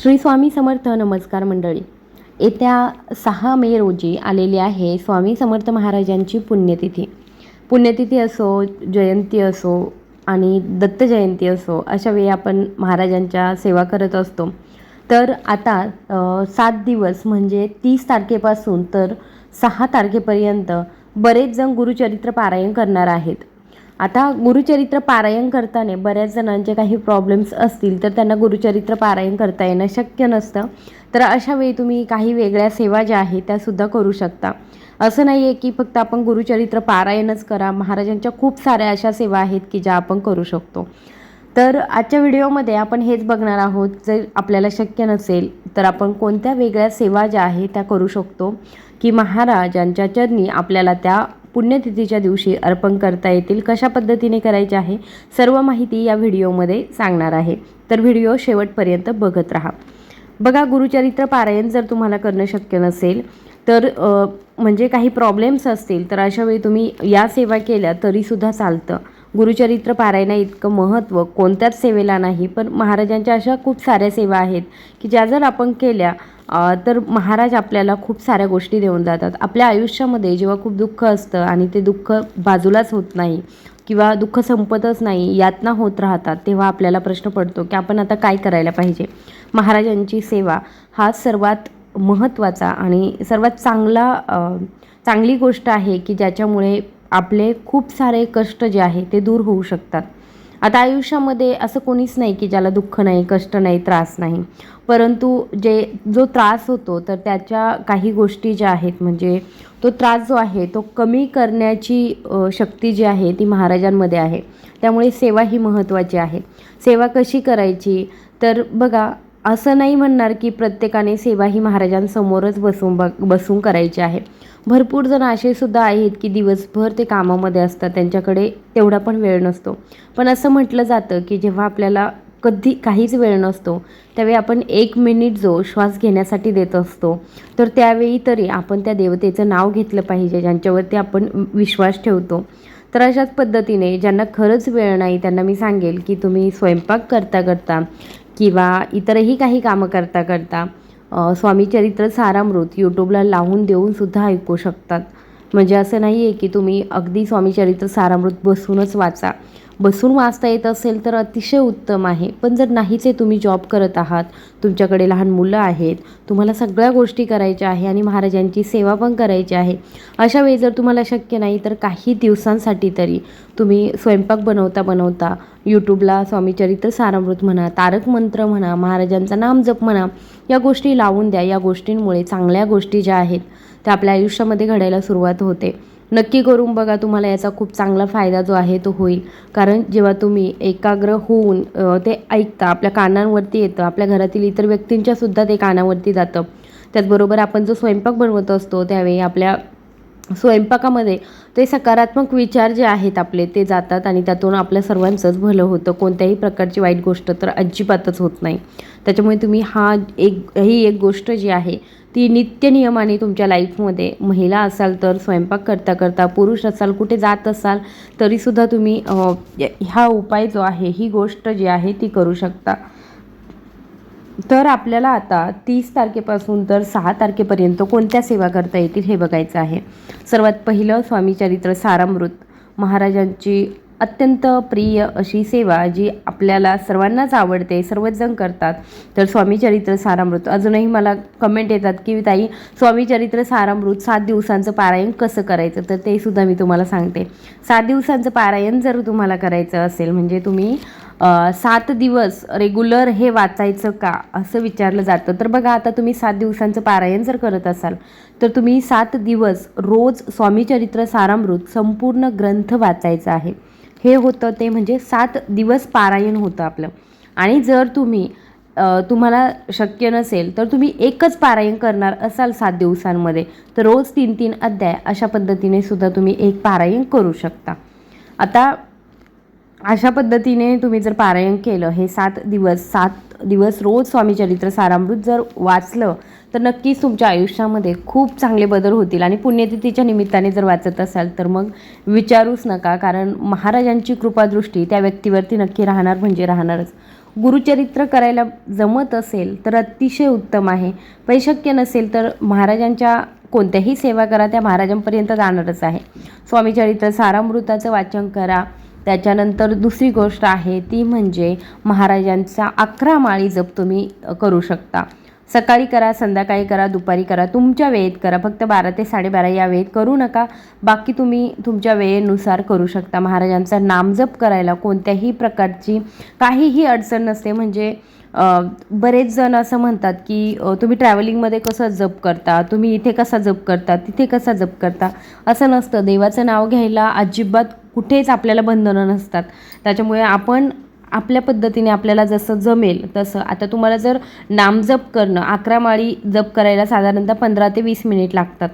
श्री स्वामी समर्थ नमस्कार मंडळी. येत्या सहा मे रोजी आलेली आहे स्वामी समर्थ महाराजांची पुण्यतिथी. पुण्यतिथी असो जयंती असो आणि दत्त जयंती असो अशा वेळी आपण महाराजांच्या सेवा करत असतो. तर आता सात दिवस म्हणजे तीस तारखेपासून तर सहा तारखेपर्यंत बरेच जण गुरुचरित्र पारायण करणार आहेत. आता गुरुचरित्र पारायण करताना बऱ्याच जणांचे काही प्रॉब्लेम्स असतील तर त्यांना गुरुचरित्र पारायण करता येणं शक्य नसतं. तर अशा वेळी तुम्ही काही वेगळ्या सेवा ज्या आहेत त्यासुद्धा करू शकता. असं नाही आहे की फक्त आपण गुरुचरित्र पारायणच करा. महाराजांच्या खूप साऱ्या अशा सेवा आहेत की ज्या आपण करू शकतो. तर आजच्या व्हिडिओमध्ये आपण हेच बघणार आहोत. जर आपल्याला शक्य नसेल तर आपण कोणत्या वेगळ्या सेवा ज्या आहेत त्या करू शकतो की महाराजांच्या चरणी आपल्याला त्या पुण्यतिथीच्या दिवशी अर्पण करता येतील. कशा पद्धतीने करायचे आहे? सर्व माहिती या व्हिडिओमध्ये सांगणार आहे. तर व्हिडिओ शेवटपर्यंत बघत राहा. बघा गुरुचरित्र पारायण जर तुम्हाला करणं शक्य नसेल तर म्हणजे काही प्रॉब्लेम्स असतील तर अशा वेळी तुम्ही या सेवा केल्या तरीसुद्धा चालतं. गुरुचरित्र पारायणा इतकं महत्त्व कोणत्याच सेवेला नाही पण महाराजांच्या अशा खूप साऱ्या सेवा आहेत की ज्या जर आपण केल्या तर महाराज आपल्याला खूप साऱ्या गोष्टी देऊन जातात. आपल्या आयुष्यामध्ये जेव्हा खूप दुःख असतं आणि ते दुःख बाजूलाच होत नाही किंवा दुःख संपतच नाही यातना होत राहतात तेव्हा आपल्याला प्रश्न पडतो की आपण आता काय करायला पाहिजे? महाराजांची सेवा हा सर्वात महत्त्वाचा आणि सर्वात चांगला चांगली गोष्ट आहे की ज्याच्यामुळे आपले खूप सारे कष्ट जे आहे ते दूर होऊ शकतात. आता आयुष्यामध्ये असं कोणीच नाही की ज्याला दुःख नाही कष्ट नाही त्रास नाही. परंतु जे जो त्रास होतो तर त्याच्या काही गोष्टी ज्या आहेत म्हणजे तो त्रास जो आहे तो कमी करण्याची शक्ती जी आहे ती महाराजांमध्ये आहे. त्यामुळे सेवा ही महत्त्वाची आहे. सेवा कशी करायची? तर बघा असं नाही म्हणणार की प्रत्येकाने सेवा ही महाराजांसमोरच बसून बघ बसून करायची आहे. भरपूर जण असे सुद्धा आहेत की दिवसभर ते कामामध्ये असतात त्यांच्याकडे तेवढा पण वेळ नसतो. पण असं म्हटलं जातं की जेव्हा आपल्याला कधी काहीच वेळ नसतो त्यावेळी आपण एक मिनिट जो श्वास घेण्यासाठी देत असतो तर त्यावेळी तरी आपण त्या देवतेचं नाव घेतलं पाहिजे ज्यांच्यावरती आपण विश्वास ठेवतो. तर अशाच पद्धतीने ज्यांना खरंच वेळ नाही त्यांना मी सांगेल की तुम्ही स्वयंपाक करता करता किंवा इतरही काही कामं करता करता स्वामीचरित्र स्वामी चरित्र सारामृत यूट्यूबला लावून देऊन सुद्धा ऐकू शकतात. म्हणजे असं नाही आहे की तुम्ही अगदी स्वामी चरित्र सारामृत बसूनच वाचा. बसून वाचता येत असेल तर अतिशय उत्तम आहे. पण जर नाहीचे तुम्ही जॉब करत आहात तुमच्याकडे लहान मुलं आहेत तुम्हाला सगळ्या गोष्टी करायच्या आहे आणि महाराजांची सेवा पण करायची आहे अशा वेळी जर तुम्हाला शक्य नाही तर काही दिवसांसाठी तरी तुम्ही स्वयंपाक बनवता बनवता यूट्यूबला स्वामीचरित्र सारामृत म्हणा तारक मंत्र म्हणा महाराजांचा नामजप म्हणा या गोष्टी लावून द्या. या गोष्टींमुळे चांगल्या गोष्टी ज्या आहेत त्या आपल्या आयुष्यामध्ये घडायला सुरुवात होते. नक्की करून बघा तुम्हाला याचा खूप चांगला फायदा जो आहे तो होईल. कारण जेव्हा तुम्ही एकाग्र होऊन ते ऐकता आपल्या कानांवरती येतं आपल्या घरातील इतर व्यक्तींच्यासुद्धा ते कानावरती जातं. त्याचबरोबर आपण जो स्वयंपाक बनवत असतो त्यावेळी आपल्या स्वयंपाकामध्ये ते सकारात्मक विचार जे आहेत आपले ते जातात आणि त्यातून आपल्या सर्वांचंच भलं होतं. कोणत्याही प्रकारची वाईट गोष्ट तर अजिबातच होत नाही. त्याच्यामुळे तुम्ही हा एक ही एक गोष्ट जी आहे ती नित्य नियमाने तुमच्या लाईफमध्ये महिला असाल तर स्वयंपाक करता करता पुरुष असाल कुठे जात असाल तरीसुद्धा तुम्ही हा उपाय जो आहे ही गोष्ट जी आहे ती करू शकता. तर आपल्याला आता तीस तारखेपासून तर सहा तारखेपर्यंत कोणत्या सेवा करता येतील हे बघायचं आहे. सर्वात पहिलं स्वामी चरित्र सारामृत महाराजांची अत्यंत प्रिय अशी सेवा जी आपल्याला सर्वांनाच आवडते सर्वचजण करतात. तर स्वामी चरित्र सारामृत. अजूनही मला कमेंट येतात की ताई स्वामी चरित्र सारामृत सात दिवसांचं पारायण कसं करायचं? तर ते सुद्धा मी तुम्हाला सांगते. सात दिवसांचं पारायण जर तुम्हाला करायचं असेल म्हणजे तुम्ही सात दिवस रेग्युलर हे वाचायचं का? असं विचारलं जातं. तर बघा आता तुम्ही सात दिवसांचं पारायण जर करत असाल तर तुम्ही सात दिवस रोज स्वामीचरित्र सारामृत संपूर्ण ग्रंथ वाचायचा आहे. हे होतं ते म्हणजे सात दिवस पारायण होतं आपलं. आणि जर तुम्ही तुम्हाला शक्य नसेल तर तुम्ही एकच पारायण करणार असाल सात दिवसांमध्ये तर रोज तीन तीन अध्याय अशा पद्धतीने सुद्धा तुम्ही एक पारायण करू शकता. आता अशा पद्धतीने तुम्ही जर पारायण केलं हे सात दिवस सात दिवस रोज स्वामी चरित्र सारामृत जर वाचलं तर नक्कीच तुमच्या आयुष्यामध्ये खूप चांगले बदल होतील आणि पुण्यतिथीच्या निमित्ताने जर वाचत असाल तर मग विचारूच नका. कारण महाराजांची कृपादृष्टी त्या व्यक्तीवरती नक्की राहणार म्हणजे राहणारच. गुरुचरित्र करायला जमत असेल तर अतिशय उत्तम आहे. पण शक्य नसेल तर महाराजांच्या कोणत्याही सेवा करा त्या महाराजांपर्यंत जाणारच आहे. स्वामी चरित्र सारामृताचं वाचन करा. त्याच्यानंतर दुसरी गोष्ट आहे ती म्हणजे महाराजांचा अकरा माळी जप तुम्ही करू शकता. सकाळी करा संध्याकाळी करा दुपारी करा तुमच्या वेळेत करा. फक्त बारा ते साडेबारा या वेळेत करू नका. बाकी तुम्ही तुमच्या वेळेनुसार करू शकता. महाराजांचा नामजप करायला कोणत्याही प्रकारची काहीही अडचण नसते. म्हणजे बरेच जण असं म्हणतात की तुम्ही ट्रॅव्हलिंगमध्ये कसं जप करता? तुम्ही इथे कसा जप करता? तिथे कसा जप करता? असं नसतं. देवाचं नाव घ्यायला अजिबात कुठेच आपल्याला बंधनं नसतात. त्याच्यामुळे आपण आपल्या पद्धतीने आपल्याला जसं जमेल तसं. आता तुम्हाला जर नामजप करणं अकरा माळी जप करायला साधारणतः पंधरा ते वीस मिनिट लागतात.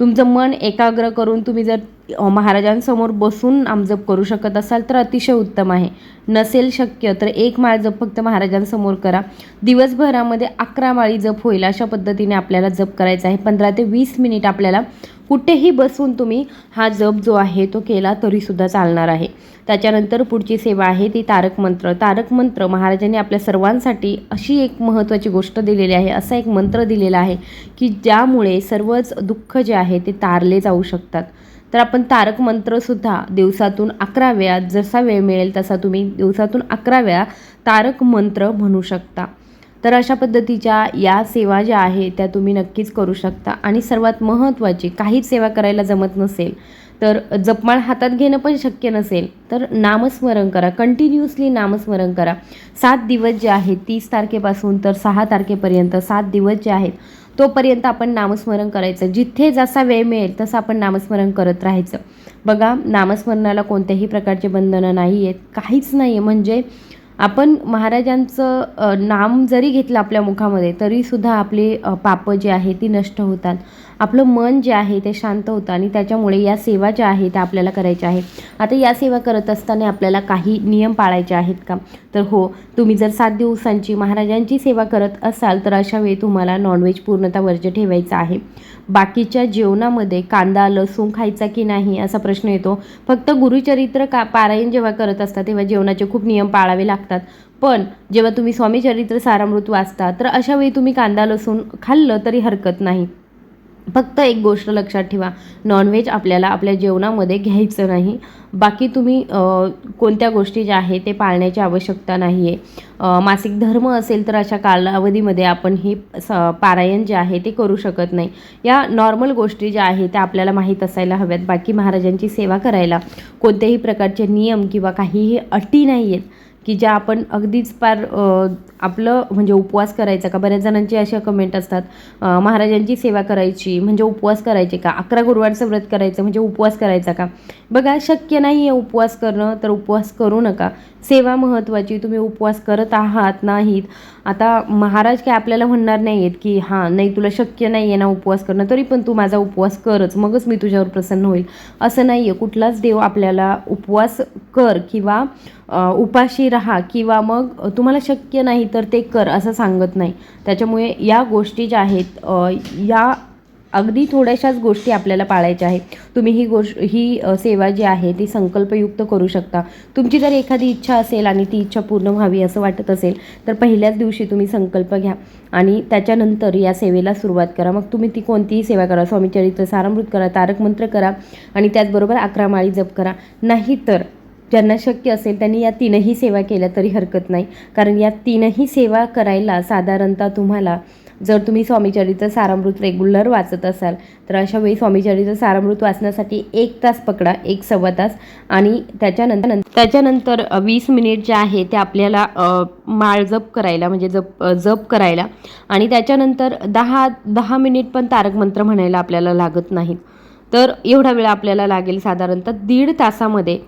तुमचं मन एकाग्र करून तुम्ही जर महाराजांसमोर बसून नामजप करू शकत असाल तर अतिशय उत्तम आहे. नसेल शक्य तर एक माळ जप फक्त महाराजांसमोर करा. दिवसभरामध्ये अकरा माळी जप होईल अशा पद्धतीने आपल्याला जप करायचा आहे. पंधरा ते वीस मिनिट आपल्याला कुठेही बसून तुम्ही हा जप जो आहे तो केला तरीसुद्धा चालणार आहे. त्याच्यानंतर पुढची सेवा आहे ती तारक मंत्र. तारक मंत्र महाराजांनी आपल्या सर्वांसाठी अशी एक महत्त्वाची गोष्ट दिलेली आहे असा एक मंत्र दिलेला आहे की ज्यामुळे सर्वच दुःख जे आहे ते तारले जाऊ शकतात. तर आपण तारक मंत्रसुद्धा दिवसातून अकरा वेळा जसा वेळ मिळेल तसा तुम्ही दिवसातून अकरा वेळा तारक मंत्र म्हणू शकता. तर अशा पद्धतीच्या या सेवा ज्या आहे त्या तुम्ही नक्कीच करू शकता. आणि सर्वात महत्त्वाची काहीच सेवा करायला जमत नसेल तर जपमाळ हातात घेणं पण शक्य नसेल तर नामस्मरण करा. कंटिन्युअसली नामस्मरण करा. सात दिवस जे आहेत तीस तारखेपासून तर सहा तारखेपर्यंत सात दिवस जे आहेत तोपर्यंत आपण नामस्मरण करायचं. जिथे जसा वेळ मिळेल तसं आपण नामस्मरण करत राहायचं. बघा नामस्मरणाला कोणत्याही प्रकारचे बंधनं नाही आहेत काहीच नाही आहे म्हणजे आपण महाराजांचं नाम जरी घेतलं आपल्या मुखामध्ये तरीसुद्धा आपली पापं जी आहे ती नष्ट होतात. आपलं मन जे आहे ते शांत होतं आणि त्याच्यामुळे या सेवा ज्या आहेत त्या आपल्याला करायच्या आहेत. आता या सेवा करत असताना आपल्याला काही नियम पाळायचे आहेत का? तर हो तुम्ही जर सात दिवसांची महाराजांची सेवा करत असाल तर अशा वेळी तुम्हाला नॉनव्हेज पूर्णतः वर्ज्य ठेवायचं आहे. बाकीच्या जेवणामध्ये कांदा लसूण खायचा की नाही असा प्रश्न येतो. फक्त गुरुचरित्र का पारायण जेव्हा करत असता तेव्हा जेवणाचे खूप नियम पाळावे लागतात. पण जेव्हा तुम्ही स्वामी चरित्र सारामृत वाचता तर अशा वेळी तुम्ही कांदा लसूण खाल्लं तरी हरकत नाही. फक्त एक गोष्ट लक्षात ठेवा. नॉनव्हेज आपल्याला आपल्या जेवणामध्ये घ्यायचं नाही. बाकी तुम्ही कोणत्या गोष्टी ज्या आहेत ते पाळण्याची आवश्यकता नाही आहे मासिक धर्म असेल तर अशा कालावधीमध्ये आपण हे स पारायण जे आहे ते करू शकत नाही. या नॉर्मल गोष्टी ज्या आहेत त्या आपल्याला माहीत असायला हव्यात. बाकी महाराजांची सेवा करायला कोणत्याही प्रकारचे नियम किंवा काहीही अटी नाही आहेत की ज्या आपण अगदीच पार आपलं म्हणजे उपवास करायचा का? बऱ्याच जणांची अशा कमेंट असतात महाराजांची सेवा करायची म्हणजे उपवास करायचे का? अकरा गुरुवारचं व्रत करायचं म्हणजे उपवास करायचा का? बघा शक्य नाही आहे उपवास करणं तर उपवास करू नका. सेवा महत्त्वाची तुम्ही उपवास करत आहात नाहीत. आता महाराज काय आपल्याला म्हणणार नाही आहेत की हां नाही तुला शक्य नाही आहे ना उपवास करणं तरी पण तू माझा उपवास करच मगच मी तुझ्यावर प्रसन्न होईल. असं नाही आहे कुठलाच देव आपल्याला उपवास कर किंवा उपाशी राहा किंवा मग तुम्हाला शक्य नाही तर ते कर असं सांगत नाही. त्याच्यामुळे या गोष्टी ज्या आहेत या अगदी थोड्याशाच गोष्टी आपल्याला पाळायच्या आहेत. तुम्ही ही गोष्ट ही सेवा जी आहे ती संकल्पयुक्त करू शकता. तुमची जर एखादी इच्छा असेल आणि ती इच्छा पूर्ण व्हावी असं वाटत असेल तर पहिल्याच दिवशी तुम्ही संकल्प घ्या आणि त्याच्यानंतर या सेवेला सुरुवात करा. मग तुम्ही ती कोणतीही सेवा करा स्वामीचरित्र सारामृत करा तारक मंत्र करा आणि त्याचबरोबर अकरा माळी जप करा. नाहीतर ज्यांना शक्य असेल त्यांनी या तीनही सेवा केल्या तरी हरकत नाही. कारण या तीनही सेवा करायला साधारणतः तुम्हाला जर तुम्ही स्वामीचरित्र सारामृत रेग्युलर वाचत असाल तर अशा वेळी स्वामीचरित्र सारामृत वाचण्यासाठी एक तास पकडा एक सव्वा तास. आणि त्याच्यानंतर त्याच्यानंतर वीस मिनिट जे आहे ते आपल्याला माळ जप करायला म्हणजे जप जप करायला. आणि त्याच्यानंतर दहा दहा मिनिट पण तारक मंत्र म्हणायला आपल्याला लागत नाहीत. तर एवढा वेळ आपल्याला लागेल साधारणतः दीड तासामध्ये.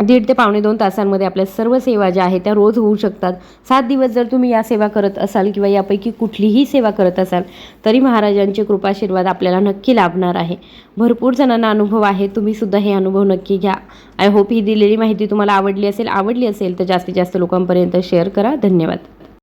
दीड ते पावणे दोन तासांमध्ये आपल्या सर्व सेवा ज्या आहेत त्या रोज होऊ शकतात. सात दिवस जर तुम्ही या सेवा करत असाल किंवा यापैकी कुठलीही सेवा करत असाल तरी महाराजांचे कृपाशीर्वाद आपल्याला नक्की लाभणार आहे. भरपूर जणांना अनुभव आहे तुम्ही सुद्धा हे अनुभव नक्की घ्या. आय होप ही दिलेली माहिती तुम्हाला आवडली असेल आवडली असेल तर जास्तीत जास्त लोकांपर्यंत शेअर करा. धन्यवाद.